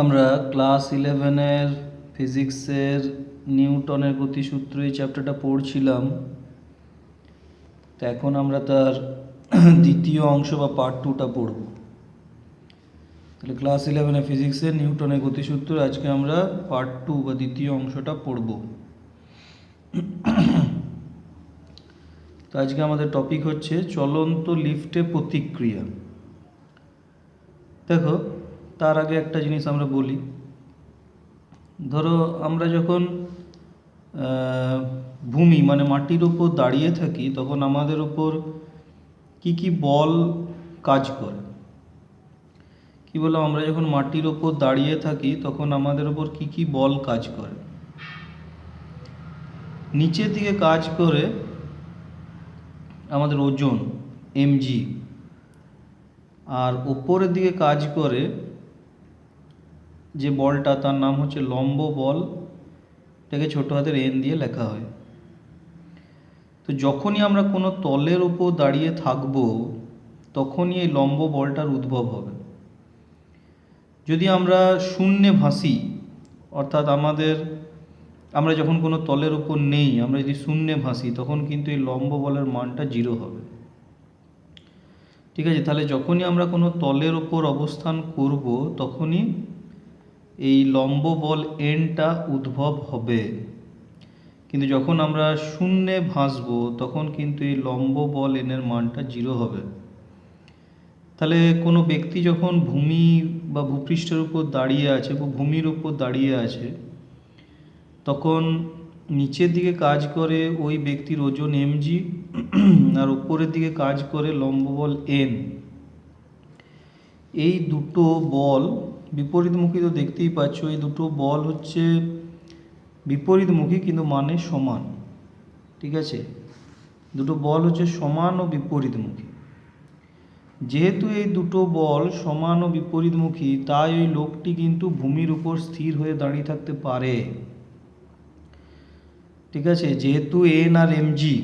আমরা ক্লাস ইলেভেনের ফিজিক্সের নিউটনের গতিসূত্র এই চ্যাপ্টারটা পড়ছিলাম। তো এখন আমরা তার দ্বিতীয় অংশ বা পার্ট টুটা পড়ব। তাহলে ক্লাস ইলেভেনে ফিজিক্সের নিউটনের গতিসূত্র আজকে আমরা পার্ট টু বা দ্বিতীয় অংশটা পড়ব। তো আজকে আমাদের টপিক হচ্ছে চলন্ত লিফটে প্রতিক্রিয়া। দেখো তার আগে একটা জিনিস আমরা বলি। ধরো আমরা যখন ভূমি মানে মাটির উপর দাঁড়িয়ে থাকি, তখন আমাদের উপর কি কি বল কাজ করে? কি বললাম? আমরা যখন মাটির ওপর দাঁড়িয়ে থাকি, তখন আমাদের ওপর কি কি বল কাজ করে? নিচের দিকে কাজ করে আমাদের ওজন, এমজি। আর ওপরের দিকে কাজ করে যে বলটা তার নাম হচ্ছে লম্ব বল, এটাকে ছোট হাতের এন দিয়ে লেখা হয়। তো যখনই আমরা কোনো তলের ওপর দাঁড়িয়ে থাকব, তখনই এই লম্ব বলটার উদ্ভব হবে। যদি আমরা শূন্যে ভাসি, অর্থাৎ আমাদের, আমরা যখন কোনো তলের উপর নেই, আমরা যদি শূন্যে ভাসি, তখন কিন্তু এই লম্ব বলের মানটা জিরো হবে। ঠিক আছে, তাহলে যখনই আমরা কোনো তলের ওপর অবস্থান করব, তখনই এই লম্ব বল এনটা উদ্ভব হবে। কিন্তু যখন আমরা শূন্যে ভাসবো, তখন কিন্তু এই লম্ব বল এনের মানটা জিরো হবে। তাহলে কোনো ব্যক্তি যখন ভূমি বা ভূপৃষ্ঠের উপর দাঁড়িয়ে আছে, বা ভূমির উপর দাঁড়িয়ে আছে, তখন নিচের দিকে কাজ করে ওই ব্যক্তির ওজন এমজি আর উপরের দিকে কাজ করে লম্ব বল এন এই দুটো বল বিপরীতমুখী তো দেখতেই পাচ্ছ, এই দুটো বল হচ্ছে বিপরীতমুখী কিন্তু মানে সমান, ঠিক আছে? দুটো বল হচ্ছে সমান ও বিপরীতমুখী। যেহেতু এই দুটো বল সমান ও বিপরীতমুখী, তাই ওই লোকটি কিন্তু ভূমির উপর স্থির হয়ে দাঁড়িয়ে থাকতে পারে। ঠিক আছে? যেহেতু এন আর এমজি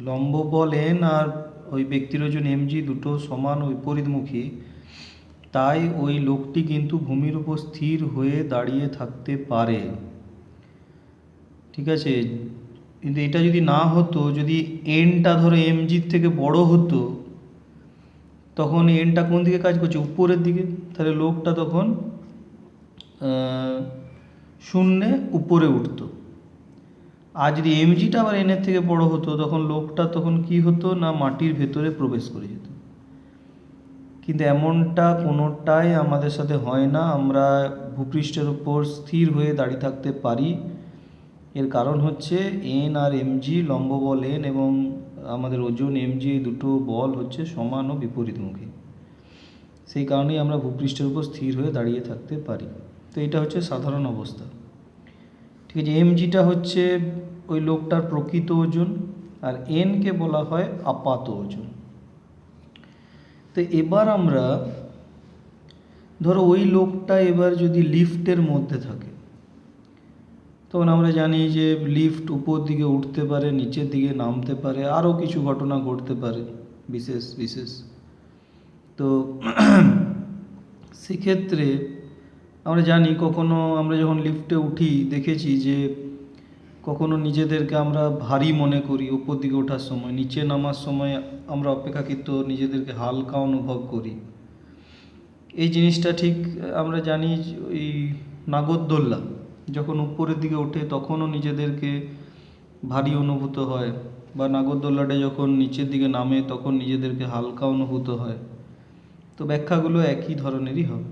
লম্ব বল এন আর ওই ব্যক্তির ওজন এমজি দুটো সমান ও বিপরীতমুখী তাই ওই লোকটি কিন্তু ভূমির উপর স্থির হয়ে দাঁড়িয়ে থাকতে পারে। ঠিক আছে? কিন্তু এটা যদি না হতো, যদি এনটা ধরো এমজির থেকে বড় হতো, তখন এনটা কোন দিকে কাজ করছে? উপরের দিকে। তাহলে লোকটা তখন শূন্যে উপরে উঠতো। আর যদি এমজিটা আবার এনের থেকে বড় হতো, তখন লোকটা তখন কি হতো? না মাটির ভেতরে প্রবেশ করে যেত। কিন্তু এমনটা কোনোটাই আমাদের সাথে হয় না। আমরা ভূপৃষ্ঠের উপর স্থির হয়ে দাঁড়িয়ে থাকতে পারি। এর কারণ হচ্ছে এন আর এমজি লম্ব বল এন এবং আমাদের ওজন এমজি এই দুটো বল হচ্ছে সমান ও বিপরীতমুখী। সেই কারণেই আমরা ভূপৃষ্ঠের উপর স্থির হয়ে দাঁড়িয়ে থাকতে পারি। তো এটা হচ্ছে সাধারণ অবস্থা। ঠিক আছে এমজিটা হচ্ছে ওই লোকটার প্রকৃত ওজন আর এনকে বলা হয় আপাত ওজন। তো এবার আমরা, ধরো ওই লোকটা এবার যদি লিফটের মধ্যে থাকে, তখন আমরা জানি যে লিফট উপর দিকে উঠতে পারে, নিচের দিকে নামতে পারে আরও কিছু ঘটনা ঘটতে পারে, বিশেষ বিশেষ। তো সেক্ষেত্রে আমরা জানি কখনো আমরা যখন লিফটে উঠি, দেখেছি যে কখনো নিজেদেরকে আমরা ভারী মনে করি, উপর দিকে ওঠার সময়, নিচে নামার সময় আমরা অপেক্ষাকৃত নিজেদেরকে হালকা অনুভব করি। এই জিনিসটা ঠিক আমরা জানি ওই নাগরদোল্লা, যখন উপরের দিকে ওঠে তখনও নিজেদেরকে ভারী অনুভূত হয় বা নাগরদোল্লাটা যখন নিচের দিকে নামে তখন নিজেদেরকে হালকা অনুভূত হয়। তো ব্যাখ্যাগুলো একই ধরনেরই হবে।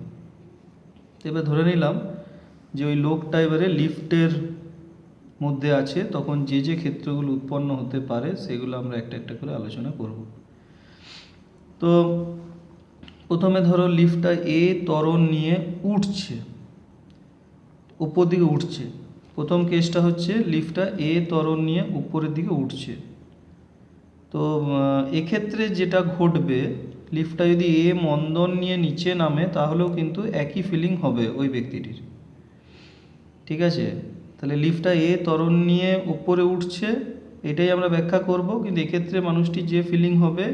এবার ধরে নিলাম যে ওই লোকটা এবারে লিফটের মধ্যে আছে, তখন যে যে ক্ষেত্রগুলো উৎপন্ন হতে পারে, সেগুলো আমরা একটা একটা করে আলোচনা করব। তো প্রথমে ধরো লিফটটা এ ত্বরণ নিয়ে উঠছে, উপর দিকে উঠছে। প্রথম কেসটা হচ্ছে লিফটটা এ ত্বরণ নিয়ে উপরের দিকে উঠছে। তো এক্ষেত্রে যেটা ঘটবে, লিফটটা যদি এ মন্দন নিয়ে নিচে নামে, তাহলেও কিন্তু একই ফিলিং হবে ওই ব্যক্তিটির। ঠিক আছে? তাহলে লিফটটা এ ত্বরণ নিয়ে উপরে উঠছে, এটাই আমরা ব্যাখ্যা করব, কিন্তু এক্ষেত্রে মানুষটি যে ফিলিং হবে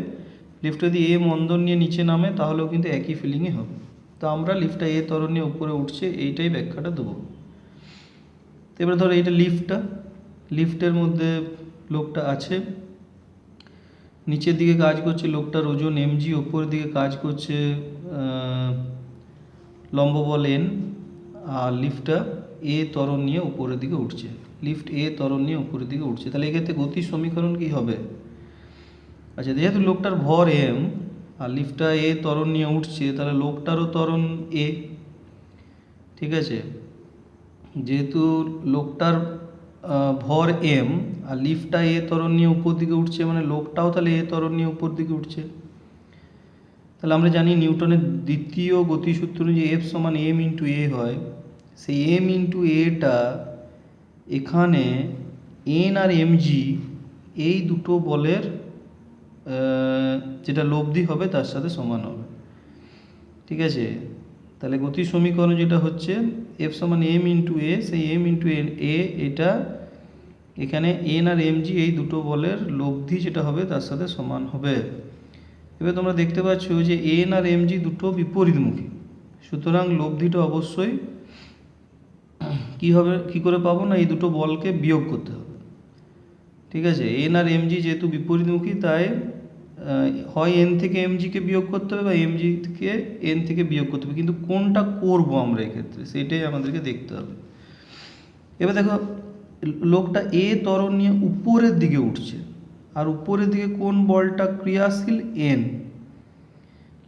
লিফট যদি এ মন্দন নিয়ে নিচে নামে, তাহলেও কিন্তু একই ফিলিংই হবে। তো আমরা লিফটটা এ ত্বরণ নিয়ে উপরে উঠছে, এইটাই ব্যাখ্যাটা দেবো। এবারে ধরো এইটা লিফটটা লিফটের মধ্যে লোকটা আছে, নিচের দিকে কাজ করছে লোকটার ওজন এমজি ওপরের দিকে কাজ করছে লম্ব বল এন আর লিফটটা এ ত্বরণ নিয়ে উপরের দিকে উঠছে। লিফট এ ত্বরণ নিয়ে উপরের দিকে উঠছে। তাহলে এক্ষেত্রে গতির সমীকরণ কি হবে? আচ্ছা যেহেতু লোকটার ভর এম আর লিফটটা এ ত্বরণ নিয়ে উঠছে, তাহলে লোকটারও ত্বরণ এ ঠিক আছে? যেহেতু লোকটার ভর এম আর লিফটটা এ ত্বরণ নিয়ে উপর দিকে উঠছে মানে লোকটাও তাহলে এ ত্বরণ নিয়ে উপর দিকে উঠছে। তাহলে আমরা জানি নিউটনের দ্বিতীয় গতিসূত্র অনুযায়ী এফ সমান এম ইন্টু এ হয়। সেই এম ইন্টু এটা এখানে এন আর এমজি এই দুটো বলের যেটা লব্ধি হবে তার সাথে সমান হবে। ঠিক আছে? তাহলে গতি সমীকরণ যেটা হচ্ছে এফ সমান এম ইন্টু এ সেই এম ইন্টু এ এটা এখানে এন আর এমজি এই দুটো বলের লব্ধি যেটা হবে তার সাথে সমান হবে। এবার তোমরা দেখতে পাচ্ছ যে এন আর এমজি দুটো বিপরীতমুখী। সুতরাং লব্ধিটা অবশ্যই কি হবে, কি করে পাবো না, এই দুটো বলকে বিয়োগ করতে হবে। ঠিক আছে? এন আর এমজি যেহেতু বিপরীতমুখী, তাই হয় এন থেকে এমজিকে বিয়োগ করতে হবে বা এমজি থেকে এন থেকে বিয়োগ করতে হবে। কিন্তু কোনটা করব আমরা এক্ষেত্রে, সেটাই আমাদেরকে দেখতে হবে। এবার দেখো, লোকটা এ তরণ নিয়ে উপরের দিকে উঠছে। আর উপরের দিকে কোন বলটা ক্রিয়াশীল? এন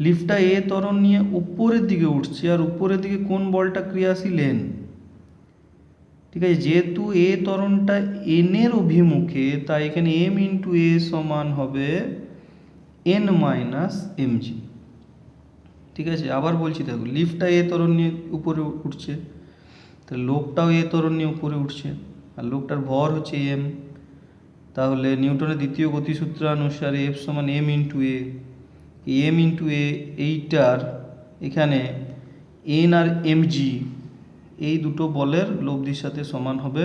লিফটটা এ তরণ নিয়ে উপরের দিকে উঠছে, আর উপরের দিকে কোন বলটা ক্রিয়াশীল? এন ঠিক আছে, যেহেতু এ ত্বরণটা এনের অভিমুখে, তাই এখানে এম ইন্টু এ সমান হবে এন মাইনাস এমজি ঠিক আছে, আবার বলছি দেখো লিফটটা এ ত্বরণ নিয়ে উপরে উঠছে তাহলে লোকটাও এ ত্বরণ নিয়ে উপরে উঠছে, আর লোকটার ভর হচ্ছে এম তাহলে নিউটনের দ্বিতীয় গতিসূত্র অনুসারে এফ সমান M into A M into A এইটার এখানে এন আর এমজি এই দুটো বলের লব্ধির সাথে সমান হবে।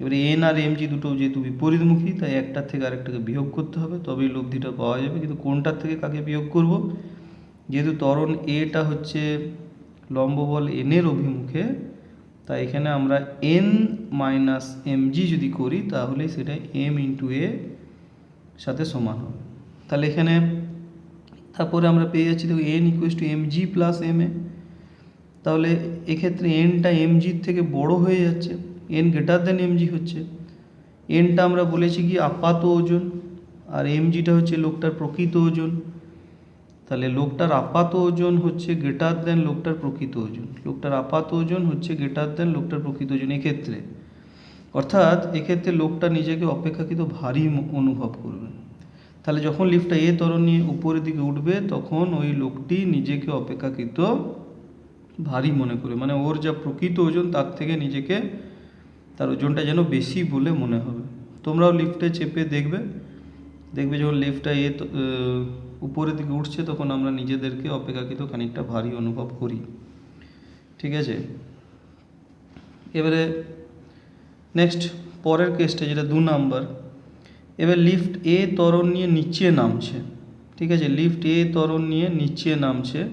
এবারে এন আর এমজি দুটো যেহেতু বিপরীতমুখী, তাই একটার থেকে আরেকটাকে বিয়োগ করতে হবে, তবেই লব্ধিটা পাওয়া যাবে। কিন্তু কোনটার থেকে কাকে বিয়োগ করব? যেহেতু ত্বরণ এটা হচ্ছে লম্ব বল এনের অভিমুখে, তাই এখানে আমরা এন মাইনাস এমজি যদি করি তাহলে সেটা এম ইন্টু এ সাথে সমান হবে। তাহলে এখানে তারপরে আমরা পেয়ে যাচ্ছি, দেখো N equals to M G plus M A তাহলে এক্ষেত্রে এনটা এমজির থেকে বড় হয়ে যাচ্ছে এন গ্রেটার দেন এমজি হচ্ছে। এনটা আমরা বলেছি কি আপাত ওজন, আর এমজিটা হচ্ছে লোকটার প্রকৃত ওজন। তাহলে লোকটার আপাত ওজন হচ্ছে গ্রেটার দেন লোকটার প্রকৃত ওজন। লোকটার আপাত ওজন হচ্ছে গ্রেটার দেন লোকটার প্রকৃত ওজন এক্ষেত্রে। অর্থাৎ এক্ষেত্রে লোকটা নিজেকে অপেক্ষাকৃত ভারী অনুভব করবে। তাহলে যখন লিফটটা এ তরণ নিয়ে উপরের দিকে উঠবে, তখন ওই লোকটি নিজেকে অপেক্ষাকৃত ভারী মনে করে। মানে ওর যা প্রকৃত ওজন, তার থেকে নিজেকে তার ওজনটা যেন বেশি বলে মনে হবে। তোমরাও লিফটে চেপে দেখবে। দেখবে যখন লিফটটা এ উপরের দিকে উঠছে, তখন আমরা নিজেদেরকে অপেক্ষাকৃত খানিকটা ভারী অনুভব করি। ঠিক আছে? এবারে নেক্সট পরের কেসটা যেটা দু নাম্বার। এবার লিফট এ তরণ নিয়ে নিচে নামছে। ঠিক আছে? লিফট এ তরণ নিয়ে নিচে নামছে।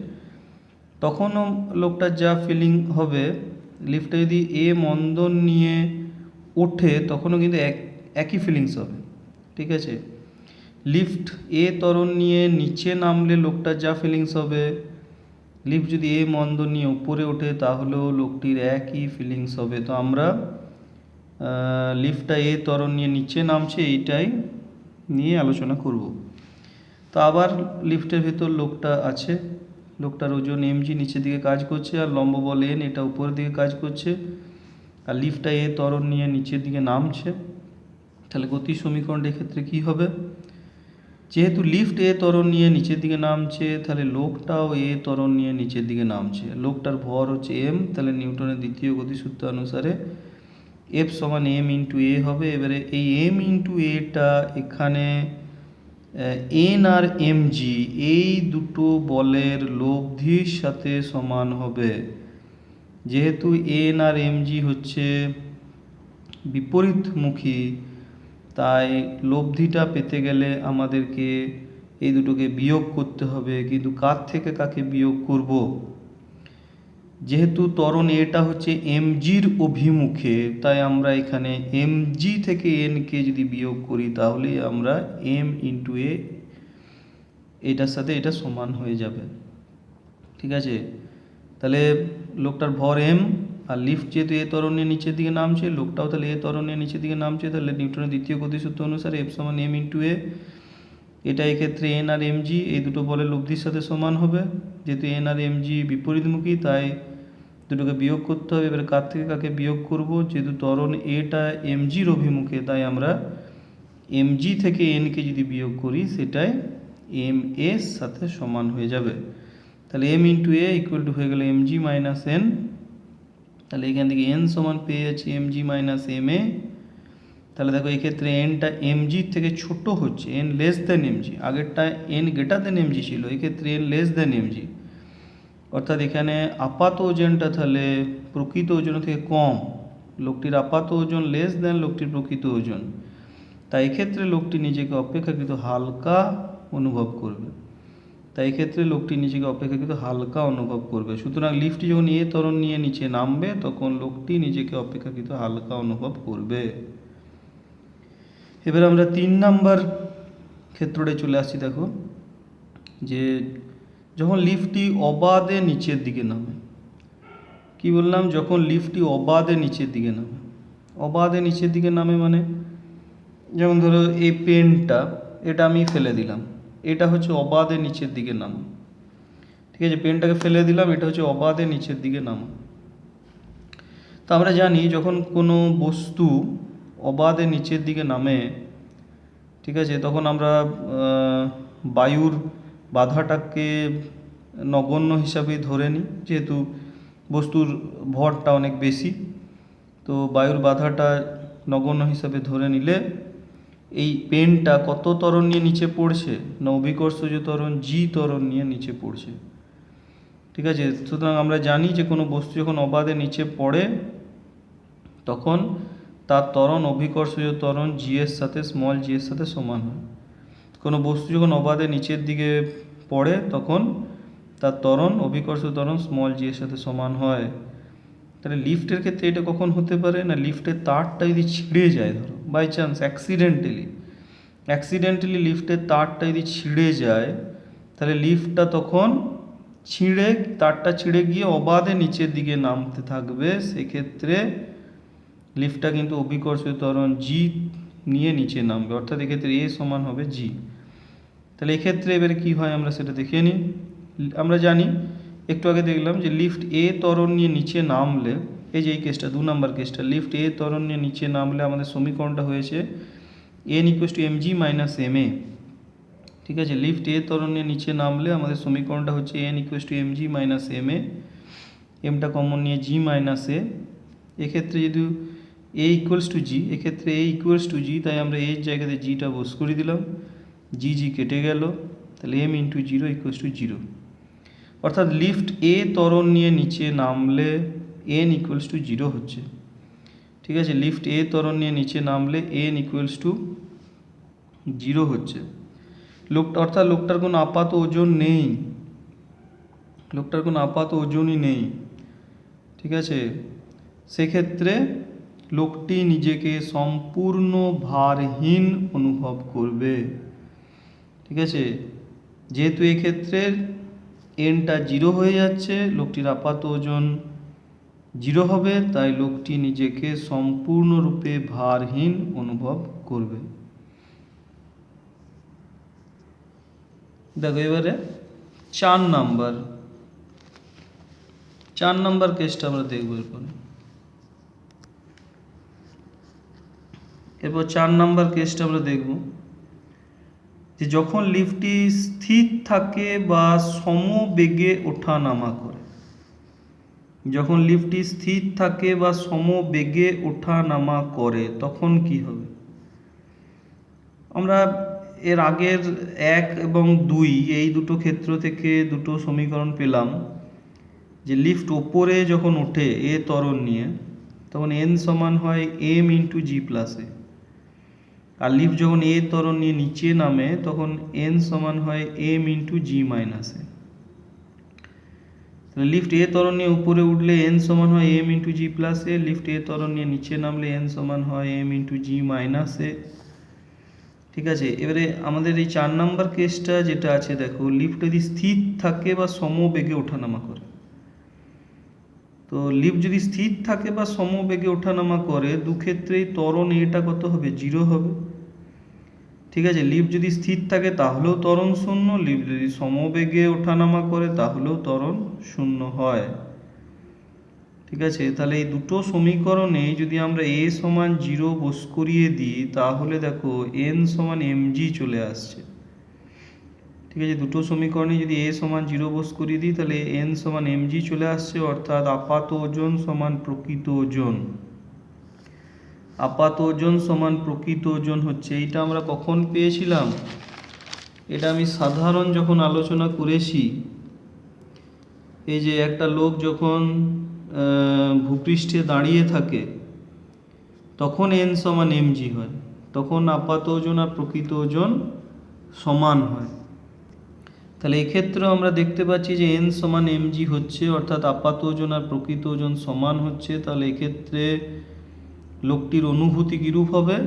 তখনও লোকটার যা ফিলিং হবে লিফটে যদি এ মন্দন নিয়ে ওঠে, তখনও কিন্তু এক, একই ফিলিংস হবে, ঠিক আছে? লিফট এ তরণ নিয়ে নিচে নামলে লোকটার যা ফিলিংস হবে লিফট যদি এ মন্দ নিয়ে উপরে ওঠে, তাহলেও লোকটির একই ফিলিংস হবে। তো আমরা লিফটটা এ ত্বরণ নিয়ে নিচে নামছে, এইটাই নিয়ে আলোচনা করব। তো আবার লিফটের ভেতর লোকটা আছে। লোকটার ওজন এমজি নিচের দিকে কাজ করছে আর লম্ব বল এন এটা উপরের দিকে কাজ করছে। আর লিফটটা এ ত্বরণ নিয়ে নিচের দিকে নামছে। তাহলে গতি সমীকরণটা এক্ষেত্রে কী হবে? যেহেতু লিফট এ তরণ নিয়ে নিচের দিকে নামছে, তাহলে লোকটাও এ তরণ নিয়ে নিচের দিকে নামছে। লোকটার ভর হচ্ছে এম তাহলে নিউটনের দ্বিতীয় গতিসূত্র অনুসারে এফ সমান এম ইন্টু এ হবে। এবারে এই এম ইন্টু এটা এখানে এন আর এম জি, এই দুটো বলের লব্ধির সাথে সমান হবে। যেহেতু এন আর এম জি হচ্ছে বিপরীতমুখী, তাই লব্ধিটা পেতে গেলে আমাদেরকে এই দুটোকে বিয়োগ করতে হবে। কিন্তু কার থেকে কাকে বিয়োগ করব? যেহেতু ত্বরণ এটা হচ্ছে এমজির অভিমুখে, তাই আমরা এখানে এমজি থেকে এনকে যদি বিয়োগ করি, তাহলে আমরা এম ইন্টু এ এটার সাথে এটা সমান হয়ে যাবে। ঠিক আছে? তাহলে লোকটার ভর এম আর লিফট যেহেতু এ ত্বরণ নিয়ে নিচের দিকে নামছে, লোকটাও তাহলে এ ত্বরণ নিয়ে নিচের দিকে নামছে, তাহলে নিউটনের দ্বিতীয় গতিসূত্র অনুসারে এফ সমান এম ইন্টু এ এটা এক্ষেত্রে এন আর এম জি এই দুটো বলের লব্ধির সাথে সমান হবে। যেহেতু এন আর এম জি বিপরীতমুখী, তাই দুটোকে বিয়োগ করতে হবে। এবার কার থেকে কাকে বিয়োগ করব? যেহেতু ত্বরণ এটা এম জির অভিমুখে, তাই আমরা এম জি থেকে এনকে যদি বিয়োগ করি, সেটাই এম এর সাথে সমান হয়ে যাবে। তাহলে M into A equal to হয়ে গেল এম জি মাইনাস এন তাহলে এখান থেকে এন সমান পেয়ে যাচ্ছি M G minus M A তাহলে দেখো এক্ষেত্রে এনটা এম জির থেকে ছোট হচ্ছে N less than M G আগেরটা N greater than M G ছিল, এক্ষেত্রে N less than M G অর্থাৎ এখানে আপাত ওজনটা তাহলে প্রকৃত ওজন থেকে কম, লোকটির আপাত ওজন লেস দেন লোকটির প্রকৃত ওজন। তাই এক্ষেত্রে লোকটি নিজেকে অপেক্ষাকৃত হালকা অনুভব করবে। তাই এক্ষেত্রে লোকটি নিজেকে অপেক্ষাকৃত হালকা অনুভব করবে। সুতরাং লিফট যখন এ তরণ নিয়ে নিচে নামবে, তখন লোকটি নিজেকে অপেক্ষাকৃত হালকা অনুভব করবে। এবার আমরা তিন নাম্বার ক্ষেত্রটায় চলে আসছি, দেখো, যে যখন লিফটটি অবাধে নিচের দিকে নামে, কি বললাম? যখন লিফটটি অবাধে নিচের দিকে নামে, অবাধে নিচের দিকে নামে মানে যেমন ধরো এই পেনটা, এটা আমি ফেলে দিলাম, এটা হচ্ছে অবাধে নিচের দিকে নাম, ঠিক আছে? পেনটাকে ফেলে দিলাম, এটা হচ্ছে অবাধে নিচের দিকে নামা। তো আমরা জানি যখন কোনো বস্তু অবাধে নিচের দিকে নামে, ঠিক আছে? তখন আমরা বায়ুর বাধাটাকে নগণ্য হিসাবে ধরে নিই, যেহেতু বস্তুর ভরটা অনেক বেশি। তো বায়ুর বাধাটা নগণ্য হিসাবে ধরে নিলে এই পেনটা কত তরণ নিয়ে নিচে পড়ছে? না অভিকর্ষজ ত্বরণ, জি তরণ নিয়ে নিচে পড়ছে। ঠিক আছে? সুতরাং আমরা জানি যে কোনো বস্তু যখন অবাধে নিচে পড়ে, তখন তার ত্বরণ অভিকর্ষজ ত্বরণ জি এর সাথে স্মল জি এর সাথে সমান হয়। কোনো বস্তু যখন অবাধে নিচের দিকে পড়ে, তখন তার ত্বরণ অভিকর্ষ ত্বরণ স্মল জি এর সাথে সমান হয়। তাহলে লিফটের ক্ষেত্রে এটা কখন হতে পারে? না লিফটের তারটা যদি ছিঁড়ে যায়, ধরো বাই চান্স অ্যাক্সিডেন্টালি অ্যাক্সিডেন্টালি লিফটের তারটা যদি ছিঁড়ে যায়, তাহলে লিফটটা তখন ছিঁড়ে, তারটা ছিঁড়ে গিয়ে অবাধে নিচের দিকে নামতে থাকবে। সেক্ষেত্রে লিফটটা কিন্তু অভিকর্ষ ত্বরণ জি নিয়ে নিচে নামবে, অর্থাৎ এক্ষেত্রে এ সমান হবে জি তাহলে এক্ষেত্রে এবারে কি হয় আমরা সেটা দেখে নিই। আমরা জানি, একটু আগে দেখলাম যে লিফট এ ত্বরণ নিয়ে নিচে নামলে, এই যে এই কেসটা দু নম্বর কেসটা লিফট এ ত্বরণ নিয়ে নিচে নামলে আমাদের সমীকরণটা হয়েছে N equals to M G minus M A ঠিক আছে, লিফট এ ত্বরণ নিয়ে নিচে নামলে আমাদের সমীকরণটা হচ্ছে N equals to M G minus M A এমটা common নিয়ে জি মাইনাস এ এক্ষেত্রে যদি এ ইকুয়ালস টু জি এক্ষেত্রে এ ইকুয়ালস টু জি তাই আমরা এর জায়গাতে জিটা বস করে দিলাম। জি জি কেটে গেল, তাহলে M into zero equals to zero অর্থাৎ লিফট এ ত্বরণ নিয়ে নিচে নামলে এন ইকুয়ালস টু জিরো হচ্ছে। ঠিক আছে লিফট এ ত্বরণ নিয়ে নিচে নামলে এন ইকুয়ালস টু জিরো হচ্ছে। লোকটা, অর্থাৎ লোকটার কোনো আপাত ওজন নেই। লোকটার কোনো আপাত ওজনই নেই। ঠিক আছে, সেক্ষেত্রে লোকটি নিজেকে সম্পূর্ণ ভারহীন অনুভব করবে। ঠিক আছে? যেহেতু এক্ষেত্রে এনটা জিরো হয়ে যাচ্ছে, লোকটির আপাত ওজন জিরো হবে, তাই লোকটি নিজেকে সম্পূর্ণরূপে ভারহীন অনুভব করবে। দেখো এবারে চার নাম্বার। চার নাম্বার কেসটা আমরা দেখব এরপরে। এরপর চার নাম্বার কেসটা আমরা দেখব। যে যখন লিফটটি স্থির থাকে বা সমবেগে ওঠা নামা করে, যখন লিফটটি স্থির থাকে বা সমবেগে ওঠা নামা করে, তখন কি হবে? আমরা এর আগের এক এবং দুই, এই দুটো ক্ষেত্র থেকে দুটো সমীকরণ পেলাম। যে লিফট ওপরে যখন ওঠে, এ তরণ নিয়ে, তখন এন সমান হয় M into G plus A R lift যখন এ তরণ নিয়ে নিচে নামে, তখন এন সমান হয় M into G minus A. তো লিফট এ তরণ নিয়ে উপরে উঠলে এন সমান হয় M into G plus A, lift A ত্বরণ নিয়ে নিচে নামলে এন সমান হয় M into G minus A. ঠিক আছে, এবারে আমাদের এই চার নাম্বার কেসটা যেটা আছে, দেখো, লিফট যদি স্থির থাকে বা সমবেগে ওঠানামা করে। তো লিফট যদি স্থির থাকে বা সমবেগে ওঠানামা করে দু ক্ষেত্রেই ত্বরণ এটা কত হবে? জিরো হবে। ঠিক আছে লিফট যদি স্থির থাকে তাহলেও ত্বরণ শূন্য লিফট যদি সমবেগে ওঠানামা করে তাহলেও ত্বরণ শূন্য হয়। ঠিক আছে, তাহলে এই দুটো সমীকরণে যদি আমরা এ সমান জিরো বোস করিয়ে দিই, তাহলে দেখো এন সমান এম জি চলে আসছে। ঠিক আছে, দুটো সমীকরণে যদি এ সমান জিরো বোস করিয়ে দিই, তাহলে এন সমান এম জি চলে আসছে, অর্থাৎ আপাত ওজন সমান প্রকৃত ওজন। আপাত ওজন সমান প্রকৃত ওজন হচ্ছে, এইটা আমরা কখন পেয়েছিলাম? এটা আমি সাধারণ যখন আলোচনা করেছি, এই যে একটা লোক যখন ভূপৃষ্ঠে দাঁড়িয়ে থাকে, তখন এন সমান এমজি হয়, তখন আপাত ওজন আর প্রকৃত ওজন সমান হয়। তাহলে এক্ষেত্রে আমরা দেখতে পাচ্ছি যে এন সমান এমজি হচ্ছে, অর্থাৎ আপাত ওজন আর প্রকৃত ওজন সমান হচ্ছে, তাহলে এক্ষেত্রে লোকটির অনুভূতি কীরূপ হবে?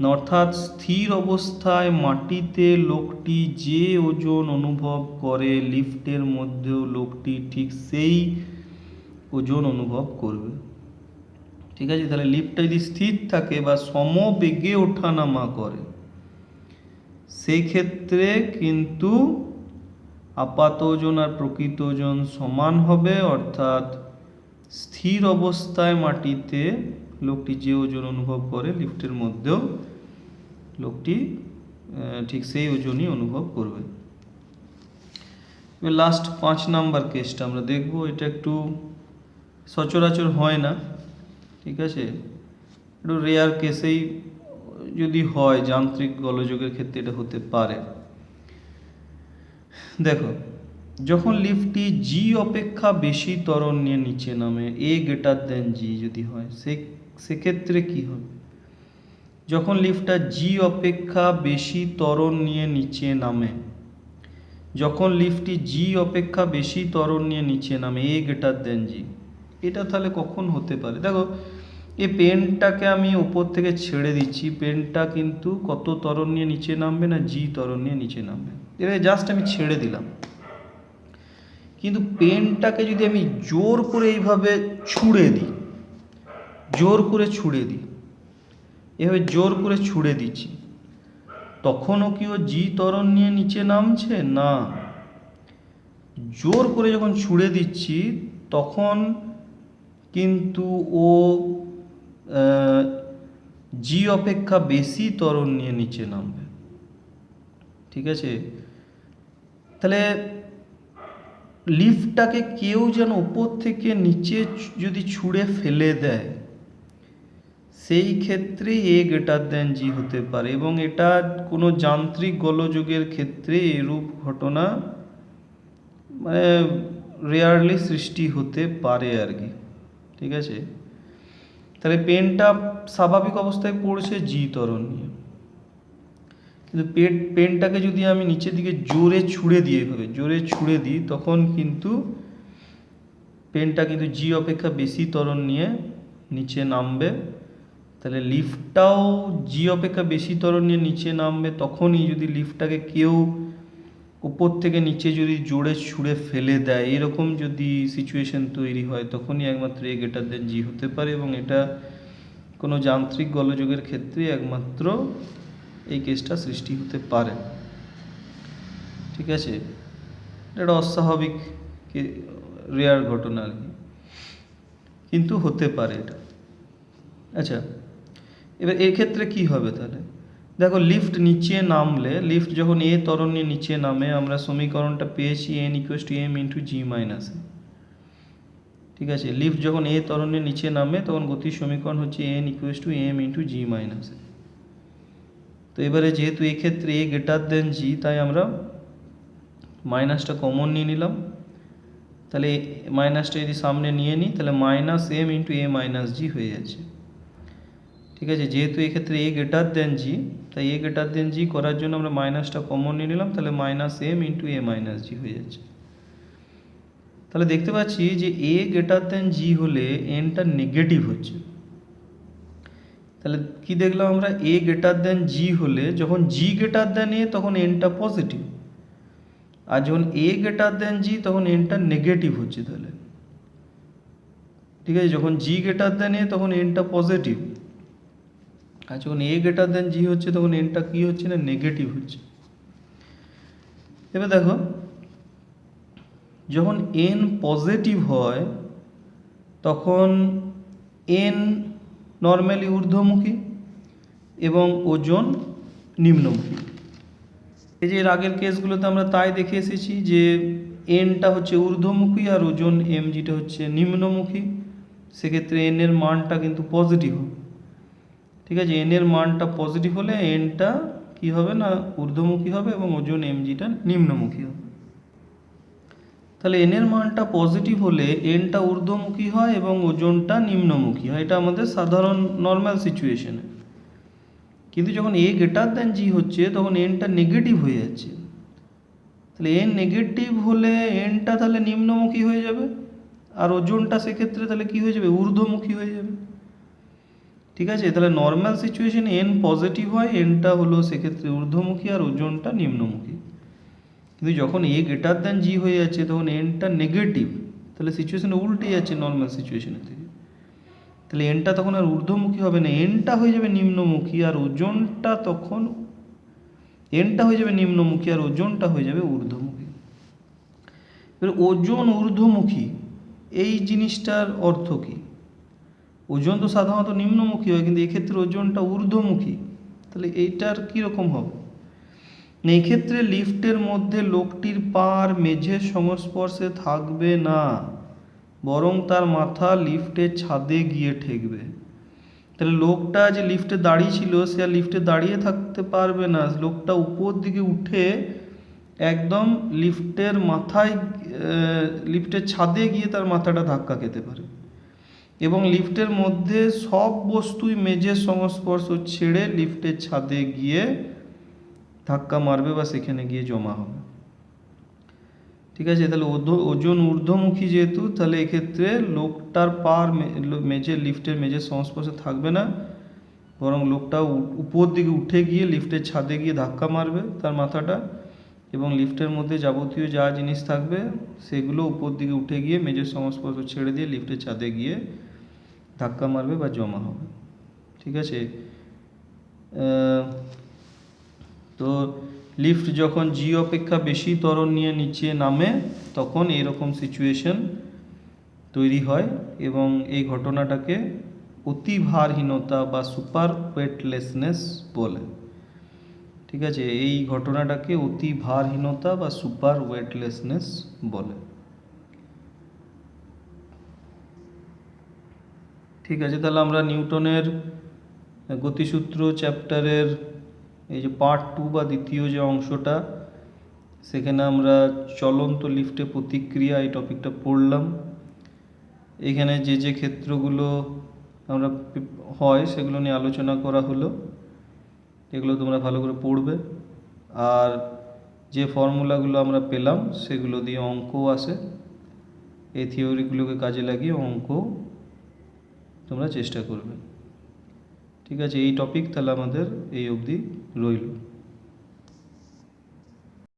না, অর্থাৎ স্থির অবস্থায় মাটিতে লোকটি যে ওজন অনুভব করে, লিফটের মধ্যেও লোকটি ঠিক সেই ওজন অনুভব করবে। ঠিক আছে, তাহলে লিফটটা যদি স্থির থাকে বা সমবেগে ওঠানামা করে, সেই ক্ষেত্রে কিন্তু আপাত ওজন আর প্রকৃত ওজন সমান হবে, অর্থাৎ স্থির অবস্থায় মাটিতে লোকটি যে ওজন অনুভব করে লিফটের মধ্যেও লোকটি ঠিক সেই ওজনই অনুভব করবে। এবার লাস্ট পাঁচ নাম্বার কেসটা আমরা দেখব। এটা একটু সচরাচর হয় না, ঠিক আছে? একটু রেয়ার কেসেই যদি হয়, যান্ত্রিক গোলযোগের ক্ষেত্রে এটা হতে পারে। দেখো, যখন লিফটটি জি অপেক্ষা বেশি ত্বরণ নিয়ে নিচে নামে এ গ্রেটার দেন জি যদি হয়, সে সেক্ষেত্রে কি হবে? যখন লিফটটা জি অপেক্ষা বেশি ত্বরণ নিয়ে নিচে নামে, যখন লিফটটি জি অপেক্ষা বেশি ত্বরণ নিয়ে নিচে নামে এ গ্রেটার দেন জি এটা তাহলে কখন হতে পারে? দেখো, এই পেনটাকে আমি উপর থেকে ছেড়ে দিচ্ছি, পেনটা কিন্তু কত ত্বরণ নিয়ে নিচে নামবে না জি ত্বরণ নিয়ে নিচে নামবে। এটা জাস্ট আমি ছেড়ে দিলাম। কিন্তু পেনটাকে যদি আমি জোর করে এইভাবে ছুঁড়ে দিই জোর করে ছুঁড়ে দিই। এভাবে জোর করে ছুঁড়ে দিচ্ছি। তখনও কি ও জি তরণ নিয়ে নিচে নামছে? না। জোর করে যখন ছুঁড়ে দিচ্ছি, তখন কিন্তু ও জি অপেক্ষা বেশি তরণ নিয়ে নিচে নামবে। ঠিক আছে? তাহলে লিফটটাকে কেউ যেন উপর থেকে নিচে যদি ছুঁড়ে ফেলে দেয় সেই ক্ষেত্রে এ গ্রেটার দেন জি হতে পারে এবং এটা কোনো যান্ত্রিক গোলযোগের ক্ষেত্রে এরূপ ঘটনা মানে রেয়ারলি সৃষ্টি হতে পারে আর কি। ঠিক আছে? তাহলে পেনটা স্বাভাবিক অবস্থায় পড়ছে জি ত্বরণ নিয়ে। কিন্তু পেট, পেনটাকে যদি আমি নিচের দিকে জোরে ছুঁড়ে দিয়ে এভাবে, জোরে ছুঁড়ে দিই, তখন কিন্তু পেনটা কিন্তু জি অপেক্ষা বেশি ত্বরণ নিয়ে নিচে নামবে। তাহলে লিফটটাও জি অপেক্ষা বেশি ত্বরণ নিয়ে নিচে নামবে, তখনই যদি লিফটটাকে কেউ উপর থেকে নিচে যদি জোরে ছুঁড়ে ফেলে দেয়, এরকম যদি সিচুয়েশন তৈরি হয়, তখনই একমাত্র এ গ্রেটার দেন জি হতে পারে এবং এটা কোনো যান্ত্রিক গলযোগের ক্ষেত্রে একমাত্র এই কেসটা সৃষ্টি হতে পারে। ঠিক আছে? এটা অস্বাভাবিক রেয়ার ঘটনা আর কি। কিন্তু হতে পারে এটা। আচ্ছা এবার ক্ষেত্রে কি হবে তাহলে? দেখো লিফট নিচে নামলে লিফট যখন এ ত্বরণ নিয়ে নিচে নামে, আমরা সমীকরণটা পেয়েছি N equals to M into G minus ঠিক আছে? লিফট যখন এ ত্বরণ নিয়ে নিচে নামে, তখন গতির সমীকরণ হচ্ছে N equals to M into G minus তো এবারে যেহেতু এক্ষেত্রে এ গ্রেটার দেন জি তাই আমরা মাইনাসটা কমন নিয়ে নিলাম। তাহলে মাইনাসটা যদি সামনে নিয়ে নিই, তাহলে minus M into A minus G হয়ে যাচ্ছে। ঠিক আছে? যেহেতু এক্ষেত্রে এ গ্রেটার দেন জি তাই এ গ্রেটার দেন জি করার জন্য আমরা মাইনাসটা কমন নিয়ে নিলাম, তাহলে minus M into A minus G হয়ে যাচ্ছে। তাহলে দেখতে পাচ্ছি যে এ গ্রেটার দেন জি হলে এনটা নেগেটিভ হচ্ছে। তাহলে কি দেখলাম আমরা? এ গ্রেটার দেন জি হলে যখন জি গ্রেটার দেন এ তখন এনটা পজিটিভ আর যখন এ গ্রেটার দেন জি তখন এনটা নেগেটিভ হচ্ছে তাহলে। ঠিক আছে? যখন জি গ্রেটার দেন এ তখন এনটা পজিটিভ আর যখন এ গ্রেটার দেন জি হচ্ছে, তখন এনটা কি হচ্ছে না? নেগেটিভ হচ্ছে। এবার দেখো, যখন এন পজিটিভ হয়, তখন এন নর্মালি ঊর্ধ্বমুখী এবং ওজন নিম্নমুখী। এই যে এর আগের কেসগুলোতে আমরা তাই দেখে এসেছি যে এনটা হচ্ছে ঊর্ধ্বমুখী আর ওজন এম জিটা হচ্ছে নিম্নমুখী। সেক্ষেত্রে এন এর মানটা কিন্তু পজিটিভ হবে। ঠিক আছে এন এর মানটা পজিটিভ হলে এনটা কি হবে না, ঊর্ধ্বমুখী হবে এবং ওজন এম জিটা নিম্নমুখী হবে। তাহলে এন এর মানটা পজিটিভ হলে এনটা ঊর্ধ্বমুখী হয় এবং ওজনটা নিম্নমুখী হয়। এটা আমাদের সাধারণ নর্মাল সিচুয়েশনে কিন্তু যখন এ গ্রেটার দেন জি হচ্ছে, তখন এনটা নেগেটিভ হয়ে যাচ্ছে। তাহলে এন নেগেটিভ হলে এনটা তাহলে নিম্নমুখী হয়ে যাবে। আর ওজনটা সেক্ষেত্রে তাহলে কি হয়ে যাবে? ঊর্ধ্বমুখী হয়ে যাবে। ঠিক আছে? তাহলে নর্মাল সিচুয়েশনে এন পজিটিভ হয় এনটা হলো সেক্ষেত্রে ঊর্ধ্বমুখী আর ওজনটা নিম্নমুখী। কিন্তু যখন এ গ্রেটার দেন জি হয়ে যাচ্ছে, তখন এনটা নেগেটিভ তাহলে সিচুয়েশন উল্টে যাচ্ছে নর্মাল সিচুয়েশনের থেকে। তাহলে এনটা তখন আর ঊর্ধ্বমুখী হবে না। এনটা হয়ে যাবে নিম্নমুখী আর ওজনটা তখন এনটা হয়ে যাবে নিম্নমুখী আর ওজনটা হয়ে যাবে ঊর্ধ্বমুখী। এবার ওজন ঊর্ধ্বমুখী, এই জিনিসটার অর্থ কী? ওজন তো সাধারণত নিম্নমুখী হয়, কিন্তু এক্ষেত্রে ওজনটা ঊর্ধ্বমুখী। তাহলে এইটার কীরকম হবে? না এক্ষেত্রে লিফটের মধ্যে লোকটির পার মেঝের সংস্পর্শে থাকবে না, বরং তার মাথা লিফটের ছাদে গিয়ে ঠেকবে। তাহলে লোকটা যে লিফটে দাঁড়িয়ে ছিল, সে আর লিফটে দাঁড়িয়ে থাকতে পারবে না। লোকটা উপর দিকে উঠে একদম লিফটের মাথায় লিফটের ছাদে গিয়ে তার মাথাটা ধাক্কা খেতে পারে। এবং লিফটের মধ্যে সব বস্তুই মেঝের সংস্পর্শ ছেড়ে লিফটের ছাদে গিয়ে ধাক্কা মারবে বা সেখানে গিয়ে জমা হবে। ঠিক আছে, তাহলে ওজন ঊর্ধ্বমুখী যেহেতু, তাহলে এক্ষেত্রে লোকটার পার মেঝে, লিফটের মেঝের সংস্পর্শে থাকবে না। বরং লোকটা উপর দিকে উঠে গিয়ে লিফটের ছাদে গিয়ে ধাক্কা মারবে তার মাথাটা এবং লিফটের মধ্যে যাবতীয় যা জিনিস থাকবে, সেগুলো উপর দিকে উঠে গিয়ে মেঝের সংস্পর্শ ছেড়ে দিয়ে লিফটের ছাদে গিয়ে ধাক্কা মারবে বা জমা হবে। ঠিক আছে? তো লিফট যখন জি অপেক্ষা বেশি ত্বরণ নিয়ে নিচে নামে, তখন এরকম সিচুয়েশন তৈরি হয় এবং এই ঘটনাটাকে অতিভারহীনতা বা সুপার ওয়েটলেসনেস বলে। ঠিক আছে? এই ঘটনাটাকে অতি ভারহীনতা বা সুপার ওয়েটলেসনেস বলে। ঠিক আছে, তাহলে আমরা নিউটনের গতিসূত্র চ্যাপ্টারের এই যে পার্ট টু বা দ্বিতীয় যে অংশটা, সেখানে আমরা চলন্ত লিফটে প্রতিক্রিয়া এই টপিকটা পড়লাম। এখানে যে যে ক্ষেত্রগুলো আমরা হয়, সেগুলো নিয়ে আলোচনা করা হলো, এগুলো তোমরা ভালো করে পড়বে। আর যে ফর্মুলাগুলো আমরা পেলাম, সেগুলো দিয়ে অঙ্ক আসে। এই থিওরিগুলোকে কাজে লাগিয়ে অঙ্ক তোমরা চেষ্টা করবে। ঠিক আছে এই টপিক তাহলে আমাদের এই অবধি রইল।